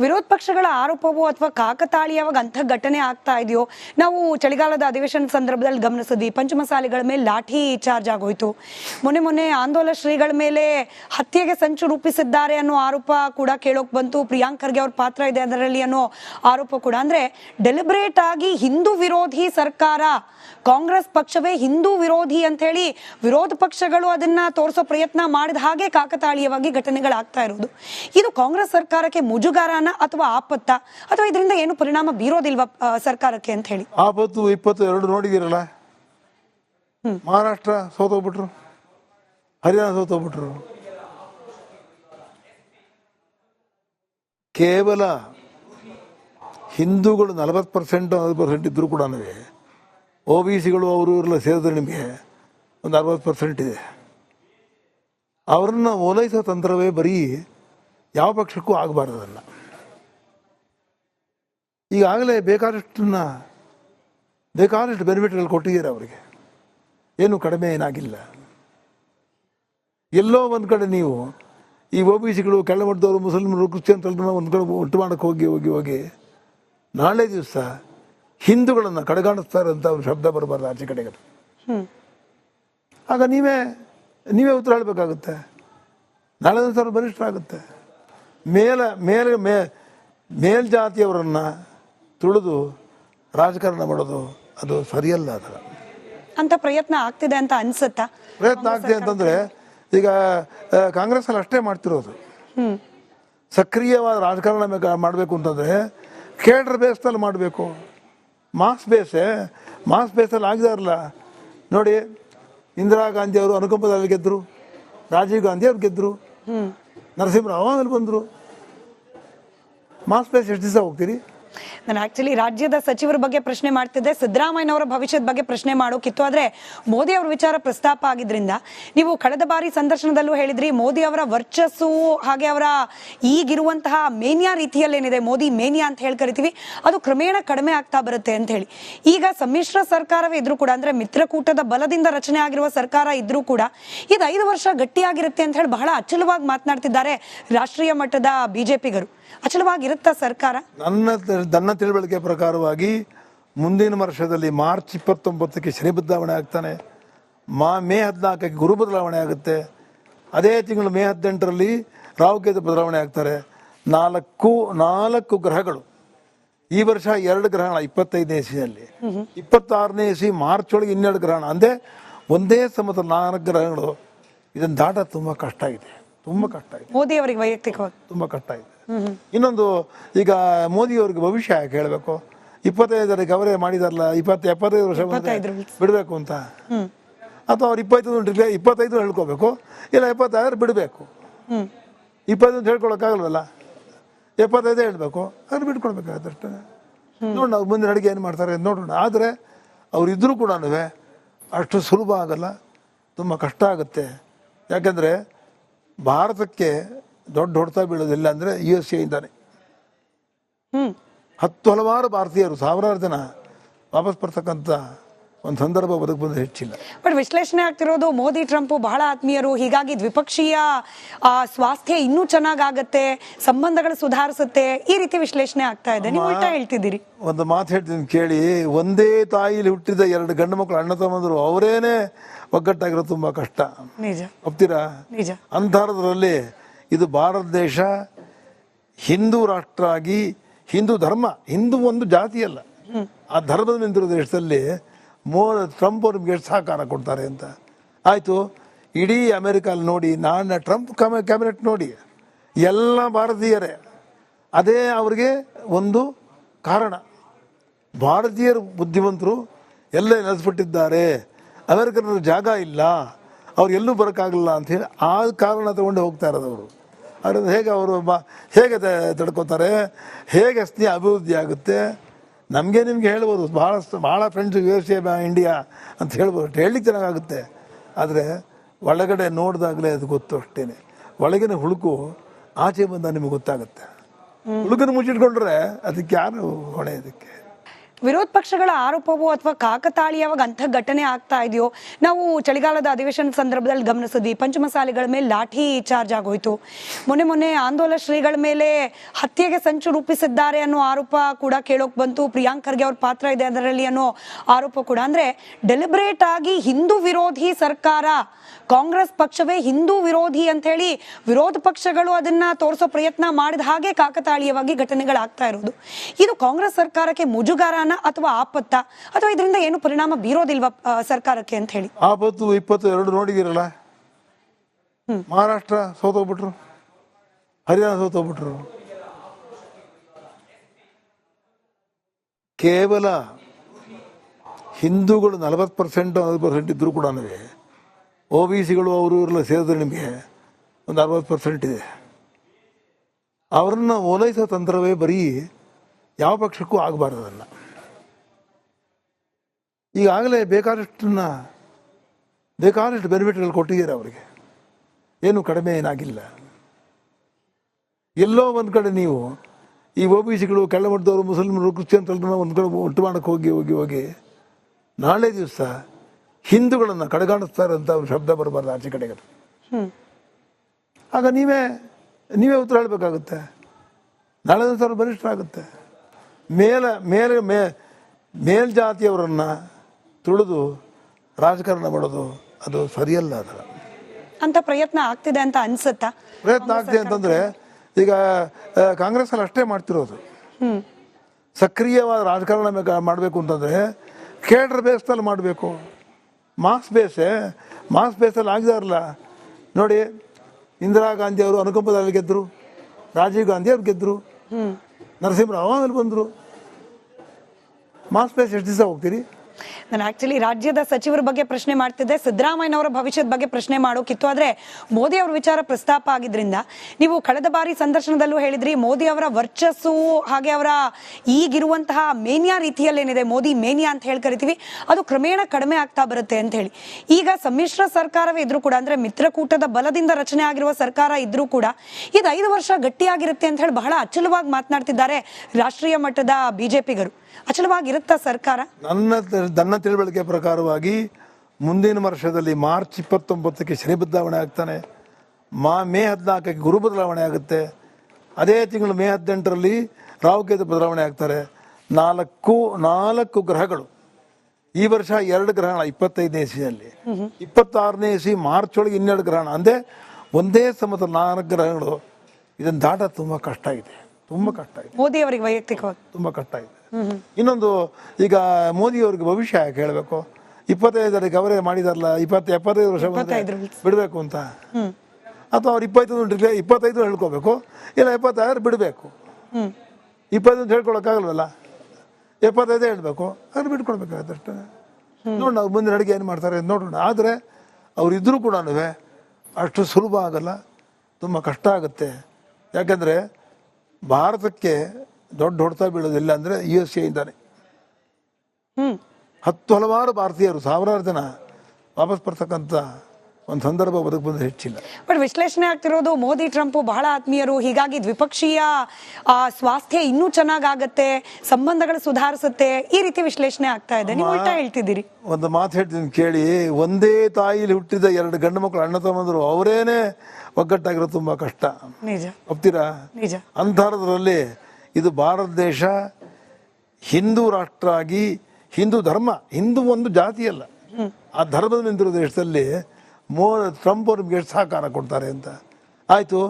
ವಿರೋಧ ಪಕ್ಷಗಳ ಆರೋಪವೋ ಅಥವಾ ಕಾಕತಾಳೀಯವಾಗಿ ಅಂಥ ಘಟನೆ ಆಗ್ತಾ ಇದೆಯೋ, ನಾವು ಚಳಿಗಾಲದ ಅಧಿವೇಶನ ಸಂದರ್ಭದಲ್ಲಿ ಗಮನಿಸಿದ್ವಿ. ಪಂಚಮಸಾಲೆಗಳ ಮೇಲೆ ಲಾಠಿ ಚಾರ್ಜ್ ಆಗೋಯ್ತು. ಮೊನ್ನೆ ಮೊನ್ನೆ ಆಂದೋಲನ ಶ್ರೀಗಳ ಮೇಲೆ ಹತ್ಯೆಗೆ ಸಂಚು ರೂಪಿಸಿದ್ದಾರೆ ಅನ್ನೋ ಆರೋಪ ಕೂಡ ಕೇಳೋಕ್ ಬಂತು. ಪ್ರಿಯಾಂಕ್ ಖರ್ಗೆ ಅವ್ರ ಪಾತ್ರ ಇದೆ ಅದರಲ್ಲಿ ಅನ್ನೋ ಆರೋಪ ಕೂಡ. ಅಂದ್ರೆ ಡೆಲಿಬ್ರೇಟ್ ಆಗಿ ಹಿಂದೂ ವಿರೋಧಿ ಸರ್ಕಾರ ಕಾಂಗ್ರೆಸ್ ಪಕ್ಷವೇ ಹಿಂದೂ ವಿರೋಧಿ ಅಂತ ಹೇಳಿ ವಿರೋಧ ಪಕ್ಷಗಳು ಅದನ್ನ ತೋರಿಸೋ ಪ್ರಯತ್ನ ಮಾಡಿದ ಹಾಗೆ ಕಾಕತಾಳೀಯವಾಗಿ ಘಟನೆಗಳಾಗ್ತಾ ಇರೋದು. ಇದು ಕಾಂಗ್ರೆಸ್ ಸರ್ಕಾರಕ್ಕೆ ಮುಜುಗಾರನ ಅಥವಾ ಆಪತ್ತ? ಅಥವಾ ಇದರಿಂದ ಏನು ಪರಿಣಾಮ ಬೀರೋದಿಲ್ವಾ ಸರ್ಕಾರಕ್ಕೆ ಅಂತ ಹೇಳಿ? ಆಪತ್ತು ಇಪ್ಪತ್ತು ಎರಡು ನೋಡಿದಿರಲ್ಲ ಮಹಾರಾಷ್ಟ್ರ ಸೋತೋಗ್ಬಿಟ್ರು. ಹರಿಯಾಣ ಸೋತೋಗ್ಬಿಟ್ರು. ಕೇವಲ ಹಿಂದೂಗಳು ನಲವತ್ತು ಪರ್ಸೆಂಟ್ ನಲವತ್ತು ಪರ್ಸೆಂಟ್ ಇದ್ದರೂ ಕೂಡ ಒ ಬಿ ಸಿಗಳು ಅವರು ಇವರೆಲ್ಲ ಸೇರಿದ್ರೆ ನಿಮಗೆ ಒಂದು ಅರವತ್ತು ಪರ್ಸೆಂಟ್ ಇದೆ. ಅವರನ್ನು ಓಲೈಸೋ ತಂತ್ರವೇ ಬರೀ ಯಾವ ಪಕ್ಷಕ್ಕೂ ಆಗಬಾರ್ದಲ್ಲ ಈಗಾಗಲೇ ಬೇಕಾದಷ್ಟನ್ನ, ಬೇಕಾದಷ್ಟು ಬೆನಿಫಿಟ್ಗಳು ಕೊಟ್ಟಿದ್ದೀರ ಅವರಿಗೆ. ಏನು ಕಡಿಮೆ ಏನಾಗಿಲ್ಲ. ಎಲ್ಲೋ ಒಂದು ಕಡೆ ನೀವು ಈ ಒ ಬಿ ಸಿಗಳು ಕೆಳಮಟ್ಟದವರು ಮುಸ್ಲಿಮರು, ಕ್ರಿಶ್ಚಿಯನ್ ಒಂದು ಕಡೆ ಒಟ್ಟು ಮಾಡೋಕ್ಕೆ ಹೋಗಿ ಹೋಗಿ ಹೋಗಿ ನಾಳೆ ದಿವಸ ಹಿಂದೂಗಳನ್ನು ಕಡೆಗಾಣಿಸ್ತಾರೆ ಅಂತ ಶಬ್ದ ಬರಬಾರ್ದು ಆಚೆ ಕಡೆಗೆ. ಆಗ ನೀವೇ ನೀವೇ ಉತ್ತರ ಹೇಳಬೇಕಾಗುತ್ತೆ. ನಾಳೆ ದಿವಸ ಬಲಿಷ್ಠ ಆಗುತ್ತೆ ಮೇಲ ಮೇಲೆ ಮೇ ಮೇಲ್ಜಾತಿಯವರನ್ನು ತುಳಿದು ರಾಜಕಾರಣ ಮಾಡೋದು ಅದು ಸರಿಯಲ್ಲ ಅದರ ಅಂತ ಪ್ರಯತ್ನ ಆಗ್ತಿದೆ ಅಂತ ಅನ್ಸುತ್ತಾ? ಪ್ರಯತ್ನ ಆಗ್ತಿದೆ ಅಂತಂದ್ರೆ ಈಗ ಕಾಂಗ್ರೆಸ್ಸಲ್ಲಿ ಅಷ್ಟೇ ಮಾಡ್ತಿರೋದು. ಸಕ್ರಿಯವಾದ ರಾಜಕಾರಣ ಮಾಡಬೇಕು ಅಂತಂದ್ರೆ ಕೇಡ್ರ ಬೇಸ್ನಲ್ಲಿ ಮಾಡಬೇಕು. ಮಾಸ್ ಬೇಸೆ ಮಾಸ್ ಬೇಸಲ್ಲಿ ಆಗಿದಾರಲ್ಲ ನೋಡಿ ಇಂದಿರಾ ಗಾಂಧಿ ಅವರು ಅನುಕಂಪದಲ್ಲಿ ಗೆದ್ದರು ರಾಜೀವ್ ಗಾಂಧಿ ಅವ್ರು ಗೆದ್ದರು ನರಸಿಂಹರಾವ್ ಆಮೇಲೆ ಬಂದರು. ಮಾಸ್ ಬೇಸ್ ಎಷ್ಟು ದಿವಸ ಹೋಗ್ತೀರಿ? ನಾನು ಆಕ್ಚುಲಿ ರಾಜ್ಯದ ಸಚಿವರ ಬಗ್ಗೆ ಪ್ರಶ್ನೆ ಮಾಡ್ತಿದ್ದೆ, ಸಿದ್ದರಾಮಯ್ಯನವರ ಭವಿಷ್ಯದ ಬಗ್ಗೆ ಪ್ರಶ್ನೆ ಮಾಡೋಕಿತ್ತು ಆದ್ರೆ ಮೋದಿ ಅವರ ವಿಚಾರ ಪ್ರಸ್ತಾಪ ಆಗಿದ್ರಿಂದ ನೀವು ಕಳೆದ ಬಾರಿ ಸಂದರ್ಶನದಲ್ಲೂ ಹೇಳಿದ್ರಿ, ಮೋದಿ ಅವರ ವರ್ಚಸ್ಸು ಹಾಗೆ ಅವರ ಈಗಿರುವಂತಹ ಮೇನಿಯಾ ರೀತಿಯಲ್ಲೇನಿದೆ, ಮೋದಿ ಮೇನಿಯಾ ಅಂತ ಹೇಳಿ ಕರಿತೀವಿ, ಅದು ಕ್ರಮೇಣ ಕಡಿಮೆ ಆಗ್ತಾ ಬರುತ್ತೆ ಅಂತ ಹೇಳಿ. ಈಗ ಸಮ್ಮಿಶ್ರ ಸರ್ಕಾರವೇ ಇದ್ರೂ ಕೂಡ, ಅಂದ್ರೆ ಮಿತ್ರಕೂಟದ ಬಲದಿಂದ ರಚನೆ ಆಗಿರುವ ಸರ್ಕಾರ ಇದ್ರೂ ಕೂಡ, ಇದು ಐದು ವರ್ಷ ಗಟ್ಟಿಯಾಗಿರುತ್ತೆ ಅಂತ ಹೇಳಿ ಬಹಳ ಅಚಲವಾಗಿ ಮಾತನಾಡ್ತಿದ್ದಾರೆ ರಾಷ್ಟ್ರೀಯ ಮಟ್ಟದ ಬಿಜೆಪಿಗರು. ಅಚಲವಾಗಿರುತ್ತಾ ಸರ್ಕಾರ? ನನ್ನ ನನ್ನ ತಿಳುವಳಿಕೆ ಪ್ರಕಾರವಾಗಿ ಮುಂದಿನ ವರ್ಷದಲ್ಲಿ ಮಾರ್ಚ್ ಇಪ್ಪತ್ತೊಂಬತ್ತಕ್ಕೆ ಶನಿ ಬದಲಾವಣೆ ಆಗ್ತಾನೆ. ಮಾ, ಮೇ ಹದಿನಾಲ್ಕಕ್ಕೆ ಗುರು ಬದಲಾವಣೆ ಆಗುತ್ತೆ. ಅದೇ ತಿಂಗಳು ಮೇ ಹದಿನೆಂಟರಲ್ಲಿ ರಾಹುಕೇತು ಬದಲಾವಣೆ ಆಗ್ತಾರೆ. ನಾಲ್ಕು ನಾಲ್ಕು ಗ್ರಹಗಳು. ಈ ವರ್ಷ ಎರಡು ಗ್ರಹಣ, ಇಪ್ಪತ್ತೈದನೇ ಇಸಿಯಲ್ಲಿ ಇಪ್ಪತ್ತಾರನೇ ಇಸಿ ಮಾರ್ಚ್ ಒಳಗೆ ಇನ್ನೆರಡು ಗ್ರಹಣ. ಅಂದರೆ ಒಂದೇ ಸಮತಲ ನಾಲ್ಕು ಗ್ರಹಗಳು. ಇದನ್ನು ದಾಟ ತುಂಬ ಕಷ್ಟ ಇದೆ ತುಂಬ ಕಷ್ಟ ಇದೆ. ಮೋದಿ ಅವರಿಗೆ ವೈಯಕ್ತಿಕವಾಗಿ ತುಂಬಾ ಕಷ್ಟ ಇದೆ. ಇನ್ನೊಂದು ಈಗ ಮೋದಿ ಅವ್ರಿಗೆ ಭವಿಷ್ಯ ಯಾಕೆ ಹೇಳಬೇಕು? ಇಪ್ಪತ್ತೈದರಿಗೆ ಅವರೇ ಮಾಡಿದಾರಲ್ಲ ಇಪ್ಪತ್ತು ಎಪ್ಪತ್ತೈದು ವರ್ಷ ಬಿಡಬೇಕು ಅಂತ? ಅಥವಾ ಅವ್ರು ಇಪ್ಪತ್ತೈದು ಇಪ್ಪತ್ತೈದು ಹೇಳ್ಕೋಬೇಕು? ಇಲ್ಲ ಎಪ್ಪತ್ತಾದ್ರೆ ಬಿಡಬೇಕು. ಇಪ್ಪತ್ತೈದು ಅಂತ ಹೇಳ್ಕೊಳಕ್ಕಾಗಲ್ವಲ್ಲ? ಎಪ್ಪತ್ತೈದೇ ಹೇಳಬೇಕು. ಅದ್ರ ಬಿಟ್ಕೊಳ್ಬೇಕಾಗತ್ತೆ ಅಷ್ಟೇ. ನೋಡೋಣ ಅವ್ರು ಮುಂದಿನ ಅಡುಗೆ ಏನು ಮಾಡ್ತಾರೆ ನೋಡೋಣ. ಆದರೆ ಅವ್ರು ಇದ್ರೂ ಕೂಡ ಅಷ್ಟು ಸುಲಭ ಆಗಲ್ಲ. ತುಂಬ ಕಷ್ಟ ಆಗುತ್ತೆ. ಯಾಕಂದರೆ ಭಾರತಕ್ಕೆ ದೊಡ್ಡ ಹೊಡೆತ ಬೀಳೋದಿಲ್ಲ ಅಂದರೆ ಯು ಎಸ್ ಹ್ಮ್. ಹತ್ತು ಹಲವಾರು ಭಾರತೀಯರು ಸಾವಿರಾರು ಜನ ವಾಪಸ್ ಬರ್ತಕ್ಕಂಥ ಒಂದು ಸಂದರ್ಭ ಬದುಕು ಬಂದು ಹೆಚ್ಚಿಲ್ಲ ಬಟ್ ವಿಶ್ಲೇಷಣೆ ಆಗ್ತಿರೋದು ಮೋದಿ ಟ್ರಂಪ್ ಬಹಳ ಆತ್ಮೀಯರು. ಹೀಗಾಗಿ ದ್ವಿಪಕ್ಷೀಯ ಸ್ವಾಸ್ಥ್ಯ ಇನ್ನೂ ಚೆನ್ನಾಗಾಗತ್ತೆ ಸಂಬಂಧಗಳು ಸುಧಾರಿಸುತ್ತೆ. ಈ ರೀತಿ ವಿಶ್ಲೇಷಣೆ ಆಗ್ತಾ ಇದೆ. ನೀವು ಉಲ್ಟಾ ಹೇಳ್ತಿದ್ದೀರಿ. ಒಂದು ಮಾತು ಹೇಳ್ತೀನಿ ಕೇಳಿ. ಒಂದೇ ತಾಯಿಲಿ ಹುಟ್ಟಿದ ಎರಡು ಗಂಡು ಮಕ್ಕಳು ಅಣ್ಣ ತಮ್ಮಂದರು ಅವರೇನೆ ಒಗ್ಗಟ್ಟಾಗಿರೋ ತುಂಬಾ ಕಷ್ಟ. ನಿಜ. ಒಪ್ತೀರಾ? ನಿಜ. ಅಂಥದ್ರಲ್ಲಿ ಇದು ಭಾರತ ದೇಶ ಹಿಂದೂ ರಾಷ್ಟ್ರ ಆಗಿ ಹಿಂದೂ ಧರ್ಮ ಹಿಂದೂ ಒಂದು ಜಾತಿ ಅಲ್ಲ ಆ ಧರ್ಮದ ನಿಂತಿರೋ ದೇಶದಲ್ಲಿ ಮೋ ಟ್ರಂಪ್ ಅವ್ರಿಗೆ ಎಷ್ಟು ಸಹಕಾರ ಕೊಡ್ತಾರೆ ಅಂತ. ಆಯಿತು, ಇಡೀ ಅಮೆರಿಕಲ್ಲಿ ನೋಡಿ ನಾನು ಟ್ರಂಪ್ ಕ್ಯಾಬಿನೆಟ್ ನೋಡಿ, ಎಲ್ಲ ಭಾರತೀಯರೇ. ಅದೇ ಅವ್ರಿಗೆ ಒಂದು ಕಾರಣ. ಭಾರತೀಯರು ಬುದ್ಧಿವಂತರು ಎಲ್ಲೇ ನೆಲೆಸ್ಬಿಟ್ಟಿದ್ದಾರೆ. ಅಮೆರಿಕನ ಜಾಗ ಇಲ್ಲ. ಅವ್ರು ಎಲ್ಲೂ ಬರೋಕ್ಕಾಗಲ್ಲ ಅಂಥೇಳಿ ಆ ಕಾರಣ ತಗೊಂಡು ಹೋಗ್ತಾ ಇರೋದು ಅವರು. ಅದರಿಂದ ಹೇಗೆ ಅವರು ಬ, ಹೇಗೆ ತಡ್ಕೋತಾರೆ? ಹೇಗೆ ಸ್ನೇಹ ಅಭಿವೃದ್ಧಿ ಆಗುತ್ತೆ? ನಮಗೆ ನಿಮಗೆ ಹೇಳ್ಬೋದು ಭಾಳಷ್ಟು ಭಾಳ friends U S A India ಅಂತ ಹೇಳ್ಬೋದು. ಹೇಳಲಿಕ್ಕೆ ಚೆನ್ನಾಗುತ್ತೆ ಆದರೆ ಒಳಗಡೆ ನೋಡಿದಾಗಲೇ ಅದು ಗೊತ್ತು ಅಷ್ಟೇ ಒಳಗಿನ ಹುಳುಕು ಆಚೆ ಬಂದ ನಿಮಗೆ ಗೊತ್ತಾಗುತ್ತೆ. ಹುಳುಕನ್ನು ಮುಚ್ಚಿಟ್ಕೊಂಡ್ರೆ ಅದಕ್ಕೆ ಯಾರು ಹೊಣೆ ಅದಕ್ಕೆ ವಿರೋಧ ಪಕ್ಷಗಳ ಆರೋಪವು ಅಥವಾ ಕಾಕತಾಳೀಯವಾಗಿ ಅಂಥ ಘಟನೆ ಆಗ್ತಾ ಇದೆಯೋ, ನಾವು ಚಳಿಗಾಲದ ಅಧಿವೇಶನ ಸಂದರ್ಭದಲ್ಲಿ ಗಮನಿಸಿದ್ವಿ ಪಂಚಮಸಾಲಿಗಳ ಮೇಲೆ ಲಾಠಿ ಚಾರ್ಜ್ ಆಗೋಯ್ತು. ಮೊನ್ನೆ ಮೊನ್ನೆ ಆಂದೋಲನ ಶ್ರೀಗಳ ಮೇಲೆ ಹತ್ಯೆಗೆ ಸಂಚು ರೂಪಿಸಿದ್ದಾರೆ ಅನ್ನೋ ಆರೋಪ ಕೂಡ ಕೇಳೋಕ್ ಬಂತು. ಪ್ರಿಯಾಂಕ್ ಖರ್ಗೆ ಅವ್ರ ಪಾತ್ರ ಇದೆ ಅದರಲ್ಲಿ ಅನ್ನೋ ಆರೋಪ ಕೂಡ. ಅಂದ್ರೆ ಡೆಲಿಬ್ರೇಟ್ ಆಗಿ ಹಿಂದೂ ವಿರೋಧಿ ಸರ್ಕಾರ, ಕಾಂಗ್ರೆಸ್ ಪಕ್ಷವೇ ಹಿಂದೂ ವಿರೋಧಿ ಅಂತ ಹೇಳಿ ವಿರೋಧ ಪಕ್ಷಗಳು ಅದನ್ನ ತೋರಿಸೋ ಪ್ರಯತ್ನ ಮಾಡಿದ ಹಾಗೆ ಕಾಕತಾಳೀಯವಾಗಿ ಘಟನೆಗಳಾಗ್ತಾ ಇರೋದು. ಇದು ಕಾಂಗ್ರೆಸ್ ಸರ್ಕಾರಕ್ಕೆ ಅಥವಾ ಆಪತ್ತ? ಅಥವಾ ಇದರಿಂದ ಏನು ಪರಿಣಾಮ ಬೀರೋದಿಲ್ವಾ ಸರ್ಕಾರಕ್ಕೆ ಅಂತ ಹೇಳಿ? ಆಪತ್ತು ಇಪ್ಪತ್ತು ಎರಡು ನೋಡಿದಿರಲ್ಲ ಮಹಾರಾಷ್ಟ್ರ ಸೋತೋಗ್ಬಿಟ್ರು. ಹರಿಯಾಣ ಸೋತೋಗ್ಬಿಟ್ರು. ಕೇವಲ ಹಿಂದೂಗಳು ನಲವತ್ತು ಪರ್ಸೆಂಟ್ ನಲವತ್ತು ಪರ್ಸೆಂಟ್ ಇದ್ದರೂ ಕೂಡ ಒ ಬಿ ಸಿಗಳು ಅವರು ಇವರೆಲ್ಲ ಸೇರಿದ್ರೆ ನಿಮಗೆ ಒಂದು ಅರವತ್ತು ಪರ್ಸೆಂಟ್ ಇದೆ. ಅವರನ್ನು ಓಲೈಸೋ ತಂತ್ರವೇ ಬರೀ ಯಾವ ಪಕ್ಷಕ್ಕೂ ಆಗಬಾರ್ದು ಅದನ್ನು ಈಗಾಗಲೇ ಬೇಕಾದಷ್ಟನ್ನು ಬೇಕಾದಷ್ಟು ಬೆನಿಫಿಟ್ಗಳು ಕೊಟ್ಟಿದ್ದೀರ ಅವರಿಗೆ. ಏನು ಕಡಿಮೆ ಏನಾಗಿಲ್ಲ. ಎಲ್ಲೋ ಒಂದು ಕಡೆ ನೀವು ಈ ಒ ಬಿ ಸಿಗಳು ಕೆಳಮಟ್ಟದವರು ಕ್ರಿಶ್ಚಿಯನ್ ಕ್ರಿಶ್ಚಿಯನ್ಗಳನ್ನ ಒಂದು ಕಡೆ ಒಟ್ಟು ಮಾಡಕ್ಕೆ ಹೋಗಿ ಹೋಗಿ ಹೋಗಿ ನಾಳೆ ದಿವಸ ಹಿಂದೂಗಳನ್ನು ಕಡೆಗಾಣಿಸ್ತಾರೆ ಅಂತ ಒಂದು ಶಬ್ದ ಬರಬಾರ್ದು ಆಚೆ ಕಡೆಗೆ ಆಗ ನೀವೇ ನೀವೇ ಉತ್ತರ ಹೇಳಬೇಕಾಗುತ್ತೆ. ನಾಳೆ ದಿವಸ ಅವ್ರು ಬಲಿಷ್ಠ ಆಗುತ್ತೆ ಮೇಲ ಮೇಲೆ ಮೇ ಮೇಲ್ಜಾತಿಯವರನ್ನು ತುಳಿದು ರಾಜಕಾರಣ ಮಾಡೋದು ಅದು ಸರಿಯಲ್ಲ ಅದರ. ಅಂತ ಪ್ರಯತ್ನ ಆಗ್ತಿದೆ ಅಂತ ಅನ್ಸುತ್ತಾ? ಪ್ರಯತ್ನ ಆಗ್ತಿದೆ ಅಂತಂದ್ರೆ ಈಗ ಕಾಂಗ್ರೆಸ್ ಅಲ್ಲಿ ಅಷ್ಟೇ ಮಾಡ್ತಿರೋದು. ಸಕ್ರಿಯವಾದ ರಾಜಕಾರಣ ಮಾಡಬೇಕು ಅಂತಂದ್ರೆ ಕೇಡ್ರ್ ಬೇಸ್ನಲ್ಲಿ ಮಾಡಬೇಕು. ಮಾಸ್ ಬೇಸೆ ಮಾಸ್ ಬೇಸಲ್ಲಿ ಆಗಿದಾರಲ್ಲ ನೋಡಿ ಇಂದಿರಾ ಗಾಂಧಿ ಅವರು ಅನುಕಂಪದಲ್ಲಿ ಗೆದ್ದರು ರಾಜೀವ್ ಗಾಂಧಿ ಅವ್ರು ಗೆದ್ದರು ನರಸಿಂಹರಾವ್ ಆಮೇಲೆ ಬಂದರು. ಮಾಸ್ ಬೇಸ್ ಎಷ್ಟು ದಿವಸ ಹೋಗ್ತೀರಿ? ನಾನು ಆಕ್ಚುಲಿ ರಾಜ್ಯದ ಸಚಿವರ ಬಗ್ಗೆ ಪ್ರಶ್ನೆ ಮಾಡ್ತಿದ್ದೆ, ಸಿದ್ದರಾಮಯ್ಯನವರ ಭವಿಷ್ಯದ ಬಗ್ಗೆ ಪ್ರಶ್ನೆ ಮಾಡೋಕಿತ್ತು. ಆದ್ರೆ ಮೋದಿ ಅವರ ವಿಚಾರ ಪ್ರಸ್ತಾಪ ಆಗಿದ್ರಿಂದ ನೀವು ಕಳೆದ ಬಾರಿ ಸಂದರ್ಶನದಲ್ಲೂ ಹೇಳಿದ್ರಿ, ಮೋದಿ ಅವರ ವರ್ಚಸ್ಸು ಹಾಗೆ ಅವರ ಈಗಿರುವಂತಹ ಮೇನಿಯಾ ರೀತಿಯಲ್ಲೇನಿದೆ, ಮೋದಿ ಮೇನಿಯಾ ಅಂತ ಹೇಳಿ ಕರಿತೀವಿ, ಅದು ಕ್ರಮೇಣ ಕಡಿಮೆ ಆಗ್ತಾ ಬರುತ್ತೆ ಅಂತ ಹೇಳಿ. ಈಗ ಸಮ್ಮಿಶ್ರ ಸರ್ಕಾರವೇ ಇದ್ರೂ ಕೂಡ, ಅಂದ್ರೆ ಮಿತ್ರಕೂಟದ ಬಲದಿಂದ ರಚನೆ ಆಗಿರುವ ಸರ್ಕಾರ ಇದ್ರೂ ಕೂಡ, ಇದು ಐದು ವರ್ಷ ಗಟ್ಟಿಯಾಗಿರುತ್ತೆ ಅಂತ ಹೇಳಿ ಬಹಳ ಅಚಲವಾಗಿ ಮಾತನಾಡ್ತಿದ್ದಾರೆ ರಾಷ್ಟ್ರೀಯ ಮಟ್ಟದ ಬಿಜೆಪಿಗರು. ಅಚಲವಾಗಿರುತ್ತಾ ಸರ್ಕಾರ? ನನ್ನ ನನ್ನ ತಿಳುವಳಿಕೆ ಪ್ರಕಾರವಾಗಿ ಮುಂದಿನ ವರ್ಷದಲ್ಲಿ ಮಾರ್ಚ್ ಇಪ್ಪತ್ತೊಂಬತ್ತಕ್ಕೆ ಶನಿ ಬದಲಾವಣೆ ಆಗ್ತಾನೆ. ಮಾ ಮೇ ಹದಿನಾಲ್ಕಕ್ಕೆ ಗುರು ಬದಲಾವಣೆ ಆಗುತ್ತೆ. ಅದೇ ತಿಂಗಳು ಮೇ ಹದಿನೆಂಟರಲ್ಲಿ ರಾಹುಕೇತು ಬದಲಾವಣೆ ಆಗ್ತಾರೆ. ನಾಲ್ಕು ನಾಲ್ಕು ಗ್ರಹಗಳು. ಈ ವರ್ಷ ಎರಡು ಗ್ರಹಣ ಇಪ್ಪತ್ತೈದನೇ ಇಸಿಯಲ್ಲಿ ಇಪ್ಪತ್ತಾರನೇ ಇಸಿ ಮಾರ್ಚ್ ಒಳಗೆ ಇನ್ನೆರಡು ಗ್ರಹಣ. ಅಂದರೆ ಒಂದೇ ಸಮತ ನಾಲ್ಕು ಗ್ರಹಗಳು. ಇದನ್ನು ದಾಟ ತುಂಬ ಕಷ್ಟ ಇದೆ ತುಂಬ ಕಷ್ಟ ಇದೆ ಮೋದಿ ಅವರಿಗೆ ವೈಯಕ್ತಿಕವಾಗಿ. ತುಂಬ ಕಷ್ಟ ಇದೆ ಇನ್ನೊಂದು ಈಗ ಮೋದಿಯವ್ರಿಗೆ ಭವಿಷ್ಯ ಯಾಕೆ ಹೇಳಬೇಕು ಇಪ್ಪತ್ತೈದರಿಗೆ ಅವರೇ ಮಾಡಿದಾರಲ್ಲ ಇಪ್ಪತ್ತು ಎಪ್ಪತ್ತೈದು ವರ್ಷ ಬಿಡಬೇಕು ಅಂತ. ಅಥವಾ ಅವ್ರು ಇಪ್ಪತ್ತೈದು ಡಿಕ್ಲೇ ಇಪ್ಪತ್ತೈದು ಹೇಳ್ಕೋಬೇಕು. ಇಲ್ಲ ಎಪ್ಪತ್ತಾರು ಬಿಡಬೇಕು. ಇಪ್ಪತ್ತೈದು ಹೇಳ್ಕೊಳಕ್ಕಾಗಲ್ವಲ್ಲ? ಎಪ್ಪತ್ತೈದೇ ಹೇಳಬೇಕು. ಅದು ಬಿಟ್ಕೊಡ್ಬೇಕಾಗತ್ತೆ ಅಷ್ಟೇ. ನೋಡೋಣ ಅವ್ರು ಮುಂದಿನ ಅಡುಗೆ ಏನು ಮಾಡ್ತಾರೆ ನೋಡೋಣ. ಆದರೆ ಅವರಿದ್ದರೂ ಕೂಡ ಅಷ್ಟು ಸುಲಭ ಆಗಲ್ಲ. ತುಂಬ ಕಷ್ಟ ಆಗುತ್ತೆ. ಯಾಕಂದರೆ ಭಾರತಕ್ಕೆ ದೊಡ್ಡ ಹೊಡೆತ ಬೀಳೋದಿಲ್ಲ ಅಂದರೆ ಯು ಎಸ್ ಎ ಹ್ಮ್. ಹತ್ತು ಹಲವಾರು ಭಾರತೀಯರು ಸಾವಿರಾರು ಜನ ವಾಪಸ್ ಬರ್ತಕ್ಕಂಥ ಒಂದು ಸಂದರ್ಭ ಬದುಕು ಬಂದು ಹೆಚ್ಚಿಲ್ಲ. ಬಟ್ ವಿಶ್ಲೇಷಣೆ ಆಗ್ತಿರೋದು ಮೋದಿ ಟ್ರಂಪ್ ಬಹಳ ಆತ್ಮೀಯರು. ಹೀಗಾಗಿ ದ್ವಿಪಕ್ಷೀಯ ಸ್ವಾಸ್ಥ್ಯ ಇನ್ನೂ ಚೆನ್ನಾಗಾಗತ್ತೆ ಸಂಬಂಧಗಳು ಸುಧಾರಿಸುತ್ತೆ. ಈ ರೀತಿ ವಿಶ್ಲೇಷಣೆ ಆಗ್ತಾ ಇದೆ. ನೀವು ಉಲ್ಟಾ ಹೇಳ್ತಿದ್ದೀರಿ. ಒಂದು ಮಾತು ಹೇಳ್ತೀನಿ ಕೇಳಿ. ಒಂದೇ ತಾಯಿಲಿ ಹುಟ್ಟಿದ ಎರಡು ಗಂಡು ಮಕ್ಕಳು ಅಣ್ಣ ತಮ್ಮಂದರು ಅವರೇನೆ ಒಗ್ಗಟ್ಟಾಗಿರೋದು ತುಂಬಾ ಕಷ್ಟ. ನಿಜ. ಒಪ್ತೀರಾ? ನಿಜ. ಅಂಥದ್ರಲ್ಲಿ ಇದು ಭಾರತ ದೇಶ ಹಿಂದೂ ರಾಷ್ಟ್ರ ಆಗಿ ಹಿಂದೂ ಧರ್ಮ, ಹಿಂದೂ ಒಂದು ಜಾತಿ ಅಲ್ಲ. ಆ ಧರ್ಮದ ನಿಂತಿರೋ ದೇಶದಲ್ಲಿ ಮೋ, ಟ್ರಂಪ್ ಅವ್ರು ಎಷ್ಟು ಸಹಕಾರ ಕೊಡ್ತಾರೆ ಅಂತ. ಆಯಿತು,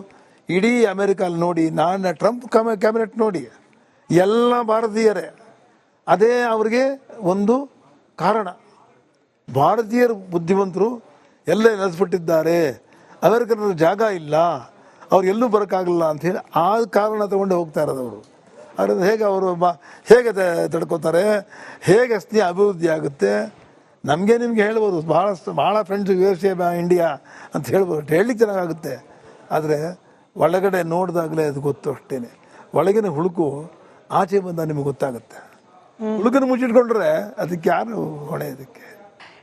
ಇಡೀ ಅಮೆರಿಕಲ್ಲಿ ನೋಡಿ, ನಾನು ಟ್ರಂಪ್ ಕಮ, ಕ್ಯಾಬಿನೆಟ್ ನೋಡಿ, ಎಲ್ಲ ಭಾರತೀಯರೇ, ಅದೇ ಅವ್ರಿಗೆ ಒಂದು ಕಾರಣ. ಭಾರತೀಯರು ಬುದ್ಧಿವಂತರು ಎಲ್ಲ ನೆಲೆಸ್ಬಿಟ್ಟಿದ್ದಾರೆ. ಅಮೆರಿಕನ ಜಾಗ ಇಲ್ಲ, ಅವ್ರು ಎಲ್ಲೂ ಬರೋಕ್ಕಾಗಲ್ಲ ಹೇಳಿ ಆ ಕಾರಣ ತಗೊಂಡೇ ಹೋಗ್ತಾ ಇರೋದು ಅವರು. ಅದರಿಂದ ಹೇಗೆ ಅವರು ಬಾ ಹೇಗೆ ತಡ್ಕೋತಾರೆ ಹೇಗೆ ಸ್ನೇಹ ಅಭಿವೃದ್ಧಿ ಆಗುತ್ತೆ ನಮಗೆ ನಿಮಗೆ ಹೇಳ್ಬೋದು ಭಾಳಷ್ಟು ಭಾಳ friends U S A India ಅಂತ ಹೇಳ್ಬೋದು ಹೇಳಲಿಕ್ಕೆ ಚೆನ್ನಾಗಾಗುತ್ತೆ ಆದರೆ ಒಳಗಡೆ ನೋಡಿದಾಗಲೇ ಅದು ಗೊತ್ತು ಅಷ್ಟೇ ಒಳಗಿನ ಹುಳುಕು ಆಚೆ ಬಂದ ನಿಮಗೆ ಗೊತ್ತಾಗುತ್ತೆ. ಹುಳುಕನ್ನು ಮುಚ್ಚಿಟ್ಕೊಂಡ್ರೆ ಅದಕ್ಕೆ ಯಾರು ಹೊಣೆ ಅದಕ್ಕೆ